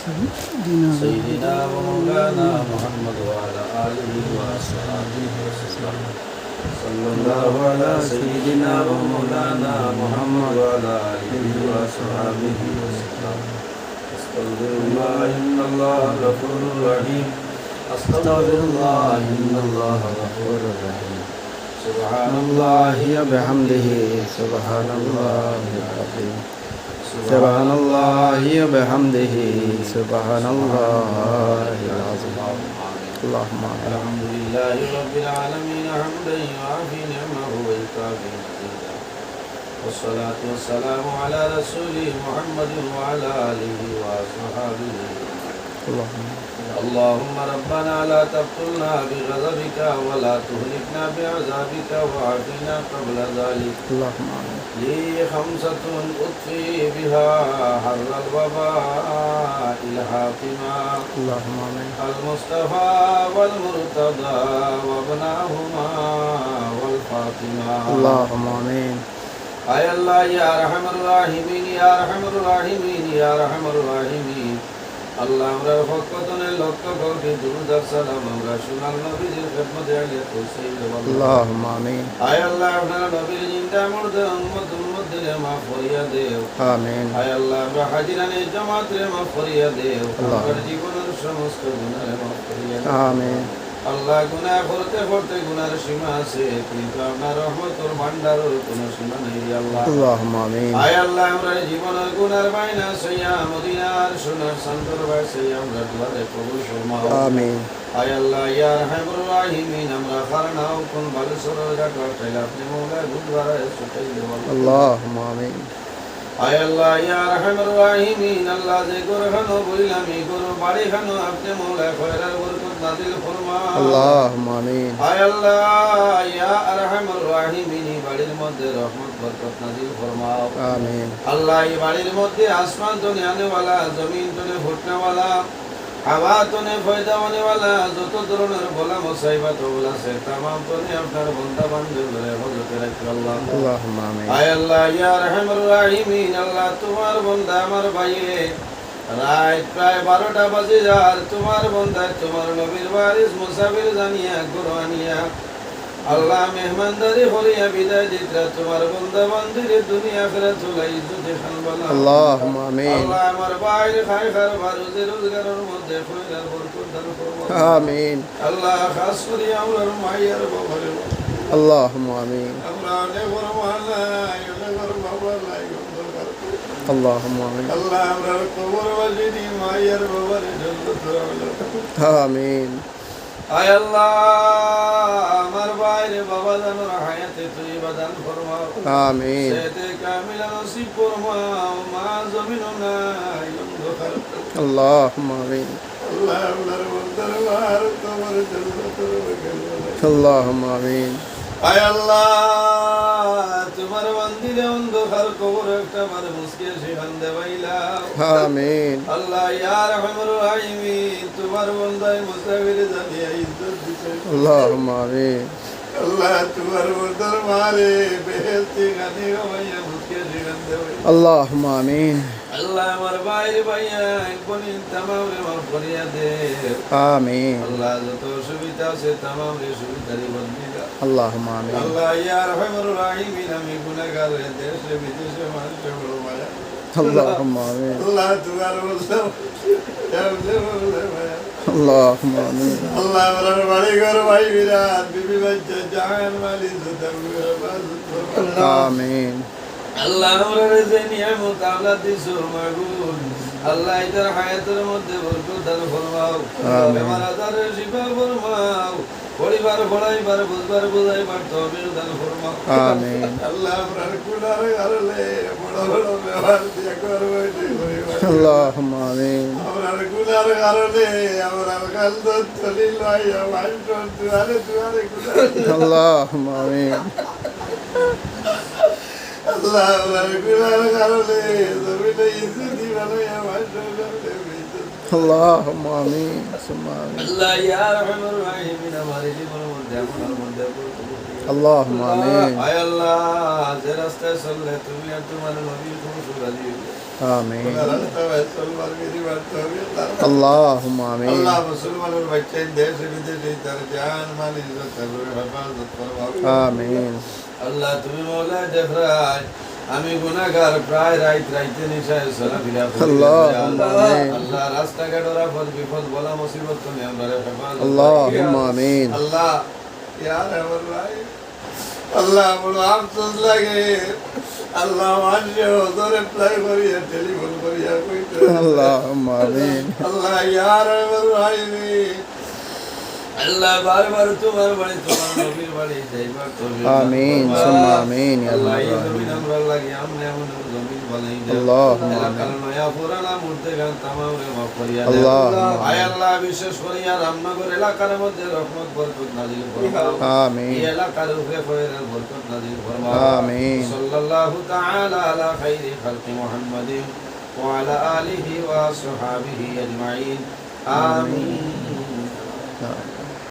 سيدنا ومولانا محمد وعلى آله وصحبه وسلم. صلى الله على سيدنا ومولانا محمد وعلى آله وصحبه وسلم. أستغفر الله إن الله غفور رحيم. أستغفر الله إن الله غفور رحيم. سبحان الله وبحمده. سبحان الله العظيم. سبحان الله وبحمده. سبحان الله العظيم. اللهم الحمد لله رب العالمين حمدا يعافي نعمه ويكافي مزيدا. والصلاة والسلام على رسوله محمد وعلى آله وصحبه اللهم ربنا لا تقتلنا بغضبك ولا تهلكنا بعذابك وعافنا قبل ذلك. اللهم لي خمسة أطفي بها حر الوباء الحاكمة اللهم المصطفى والمرتضى وابناهما والفاطمة. اللهم آمين. أي الله يا أرحم الراحمين يا أرحم الراحمين يا أرحم الراحمين. আল্লাহ আমরা হক পতনের লক্ষ কোটি দুরুদ সালাম আমরা সুনাল নবীজির খেদমতে আলিয়া পৌঁছাই আল্লাহ আমিন। আয় আল্লাহ আপনার নবীর জিন্দা মুর্দে উম্মত উম্মতে রে মাফ করিয়া দেও। আমিন। আয় আল্লাহ আমরা হাজিরানে জামাত রে মাফ করিয়া দেও। আল্লাহ। জীবনের সমস্ত গুনাহ মাফ করিয়া আমিন। আল্লাহ গুনা করতে করতে গুনার সীমা আছে কিন্তু আপনার রহমতুর ভান্ডারর কোনো সীমা নেই আল্লাহ। আমিন। আয় আল্লাহ আমরা জীবনের গুনার বাইনা সইয়া মদিনার সোনার সন্তর বাই সইয়া আমরা দুয়ারে কবুল ফরমাও আমিন। আয় আল্লাহ ইয়া রাহমানুর রাহিমিন আমরা খারনাও কোন ভালো সরল গাটা আপনি মওলা গুদবারে সুতাই আল্লাহ আমিন। আয় আল্লাহ ইয়া রহমান রাহিমিন আল্লাহ যে গুরহানো বইলামি গুরু বাড়ি খানো আপনি মৌলা খয়রার বরকত নাজিল ফরমা আল্লাহ আমিন। আয় আল্লাহ ইয়া রহমান রাহিমিন বাড়ির মধ্যে রহমত বরকত নাজিল ফরমাও আমিন। আল্লাহ এই বাড়ির মধ্যে আসমান দুনিয়ানে ওয়ালা জমিন দুনিয়া ফুটনে ওয়ালা আবাতনে ফয়দা ওয়ালা যত ধরনের বলা মুসাইবাত ওগুলা সে তামাম তনে আপনার বন্ধা বান্ধব রে হযরত রাসূলুল্লাহ আল্লাহুম্মা আমিন। আয় আল্লাহ ইয়া রাহমানুর রাহিমিন আল্লাহ তোমার বন্ধা আমার ভাইয়ে। রাত প্রায় বারোটা বাজে যার তোমার বন্ধায় তোমার নবীর বারিস মুসাফির জানিয়া গুরু আল্লাহ মেহমানদারি হরিয়া বিদায় দিতরা তোমার বন্ধা মন্দিরে দুনিয়া ফেরা চলাই দুধে খানবালা আল্লাহ আমিন। আল্লাহ আমার খাই খার ভারতের রোজগারের মধ্যে বরকত দান করো আমিন। আল্লাহ খাস আমার বাবার আল্লাহ আমিন। আমরা অনেক বড় মহালাই অনেক বাবা লাই আল্লাহ আল্লাহ আমরা কবর দিন মায়ের বাবার জন্য আমিন। আয় আল্লাহ আমার বাইরে বাবা জানো হায়াতে তুই বাদান ফরমাও। আমিন। সেতে কামিল নসিব ফরমাও মা জমিন নাই অন্ধকার আল্লাহুম্মা আমিন। আল্লাহ আল্লাহর দরবার আমিন। আল্লাহ তোমার মন্দিরে কবর একটা মানে মুসকে সেখান দেবাইলাম আল্লাহ ইয়া রহমান রাহিম তোমার বন্দাই মুসাফির জানিয়া ইজ্জত আল্লাহ তোমার বন্দার মারে বেহেশতি গানি হওয়াইয়া মুসকে সেখান আল্লাহ আমার বাইরে ভাইয়া বনি তামাম রে মাফ করিয়া দে آمين আল্লাহ যত সুবিধা আছে তামাম রে সুবিধারি বন্দিগা اللهم آمين আল্লাহ ইয়া রহমানুর রাহিমিন আমি গুনাহগার রে দেশে বিদেশে মানুষে বড় মায়া اللهم آمين আল্লাহ তোমার বললাম اللهم آمين আল্লাহ আমার বাড়ি ঘর ভাই বিরাট বিবি বাচ্চা জাহান মালি آمين আল্লাহ আমারে যে আল্লাহ দিছো মাগুন মধ্যে বরকত দান ফরমাও। বেমার আজারের শিফা ফরমাও। পরিবার ফলাইবার বুঝবার বুঝাইবার তবে আল্লাহ আমরার কুলার গালে বড় বড় দিয়া করবে আল্লাহুম্মা আমিন। আমরার কুলার গালে আমরার গাল তো চলি আল্লাহ আমরা গুনার কারণে জমিনে ইজ্জতি বানাইয়া মাইন্ড اللهم آمين ثم آمين আল্লাহ ইয়া রহমানুর রাহিমিন আমার জীবনের মধ্যে আপনার মধ্যে اللهم آمين আয় আল্লাহ যে রাস্তায় চললে তুমি আর তোমার নবীর কোনো সুরাজি آمين ওনারা সবাই মুসলমান মেরি বাড়তে হবে আল্লাহ اللهم آمين আল্লাহ মুসলমানের বাচ্চা দেশে বিদেশে তার জান মাল ইজ্জত তারপরে হেফাজত করবাও آمين আল্লাহ তুমি মৌলা দেখরাজ আমি গুণাগার প্রায় রাইত রাইতে নিশায় চলাফেরা আল্লাহ। আল্লাহ। রাস্তাঘাট ওরা ফল বিফল বলা মুসিবত তুমি আমরা আল্লাহ আমিন। আল্লাহ ইয়ার আমার ভাই। আল্লাহ বড় আফসোস লাগে। আল্লাহ মানুষে ওদরে প্লাই করি টেলিফোন করি আর কইতে আল্লাহ আমিন। আল্লাহ ইয়ার আমার ভাই আল্লাহ বারবার তোমার বাড়ি তোমার নবীর বাড়ি যাইবার তৌফিক দান آمين করবা। ثم آمين يا আল্লাহ رب এই জমিন العالمين আমরা লাগি আমরা এমন এমন জমিন বানাই দাও اللهم এলাকার آمين নয়া পুরানা মূর্তি গান তামাম রে মাফ করিয়া আল্লাহ। দাও আয় আল্লাহ বিশেষ করিয়া রামনগর এলাকার মধ্যে রহমত বরকত নাজিল ফরমাও এই آمين এলাকার উপরে খয়রের বরকত নাজিল ফরমাও آمين সাল্লাল্লাহু তাআলা আলা খাইরি খালকি মুহাম্মাদিন ওয়া আলা আলিহি ওয়া আসহাবিহি আজমাইন আমিন